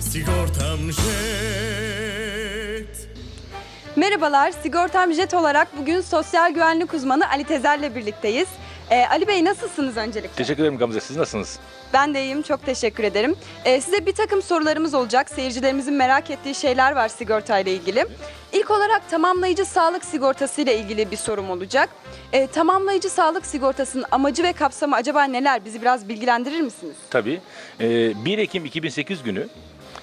Sigortam jet. Merhabalar, Sigortam Jet olarak bugün sosyal güvenlik uzmanı Ali Tezer'le birlikteyiz. Ee, Ali Bey nasılsınız öncelikle? Teşekkür ederim Gamze. Siz nasılsınız? Ben de iyiyim, çok teşekkür ederim. Ee, size bir takım sorularımız olacak. Seyircilerimizin merak ettiği şeyler var sigortayla ilgili. İlk olarak tamamlayıcı sağlık sigortası ile ilgili bir sorum olacak. Ee, tamamlayıcı sağlık sigortasının amacı ve kapsamı acaba neler? Bizi biraz bilgilendirir misiniz? Tabii. Ee, 1 Ekim 2008 günü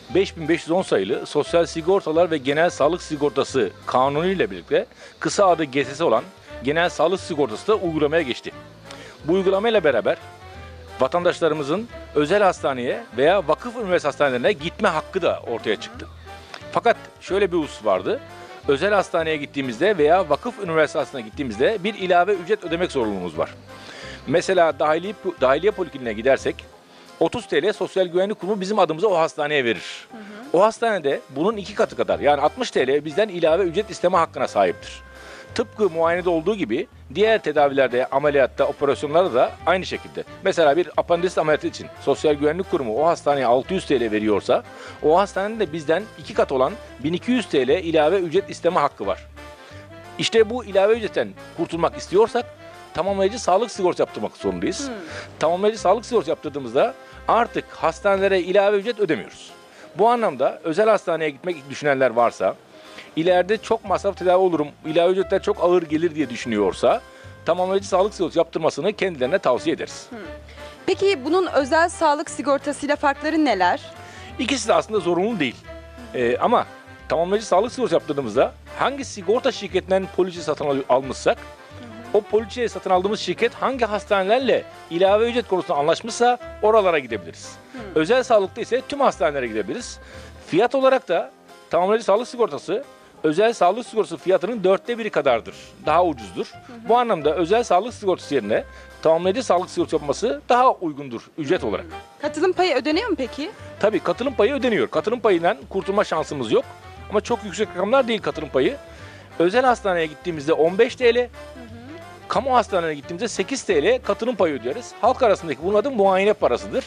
5510 sayılı Sosyal Sigortalar ve Genel Sağlık Sigortası kanunu ile birlikte kısa adı GSS olan Genel Sağlık Sigortası da uygulamaya geçti. Bu uygulamayla beraber vatandaşlarımızın özel hastaneye veya vakıf üniversite hastanelerine gitme hakkı da ortaya çıktı. Fakat şöyle bir husus vardı. Özel hastaneye gittiğimizde veya vakıf üniversite hastanesine gittiğimizde bir ilave ücret ödemek zorunluluğumuz var. Mesela dahiliye, dahiliye polikliniğine gidersek 30 TL Sosyal Güvenlik Kurumu bizim adımıza o hastaneye verir. O hastanede bunun iki katı kadar yani 60 TL bizden ilave ücret isteme hakkına sahiptir. Tıpkı muayenede olduğu gibi diğer tedavilerde, ameliyatta, operasyonlarda da aynı şekilde. Mesela bir apandisit ameliyatı için Sosyal Güvenlik Kurumu o hastaneye 600 TL veriyorsa o hastanenin de bizden iki kat olan 1200 TL ilave ücret isteme hakkı var. İşte bu ilave ücretten kurtulmak istiyorsak tamamlayıcı sağlık sigortası yaptırmak zorundayız. Tamamlayıcı sağlık sigortası yaptırdığımızda artık hastanelere ilave ücret ödemiyoruz. Bu anlamda özel hastaneye gitmek düşünenler varsa, ileride çok masraf tedavi olurum, ilave ücretler çok ağır gelir diye düşünüyorsa tamamlayıcı sağlık sigortası yaptırmasını kendilerine tavsiye ederiz. Peki bunun özel sağlık sigortasıyla farkları neler? İkisi de aslında zorunlu değil. Ee, ama tamamlayıcı sağlık sigortası yaptırdığımızda hangi sigorta şirketinden polisi satın al- almışsak o poliçeyi satın aldığımız şirket hangi hastanelerle ilave ücret konusunda anlaşmışsa oralara gidebiliriz. Özel sağlıkta ise tüm hastanelere gidebiliriz. Fiyat olarak da tamamlayıcı sağlık sigortası özel sağlık sigortası fiyatının dörtte biri kadardır. Daha ucuzdur. Bu anlamda özel sağlık sigortası yerine tamamlayıcı sağlık sigortası yapması daha uygundur ücret olarak. Katılım payı ödeniyor mu peki? Tabii katılım payı ödeniyor. Katılım payından kurtulma şansımız yok. Ama çok yüksek rakamlar değil katılım payı. Özel hastaneye gittiğimizde 15 TL, kamu hastanelerine gittiğimizde 8 TL katılım payı ödüyoruz. Halk arasındaki bunun adı muayene parasıdır.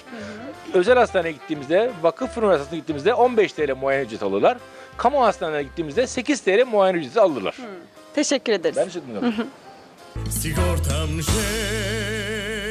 Özel hastaneye gittiğimizde, vakıf üniversitesine gittiğimizde 15 TL muayene ücreti alırlar. Kamu hastanelerine gittiğimizde 8 TL muayene ücreti alırlar. Teşekkür ederiz. Ben teşekkür ederim. Sigortam jet.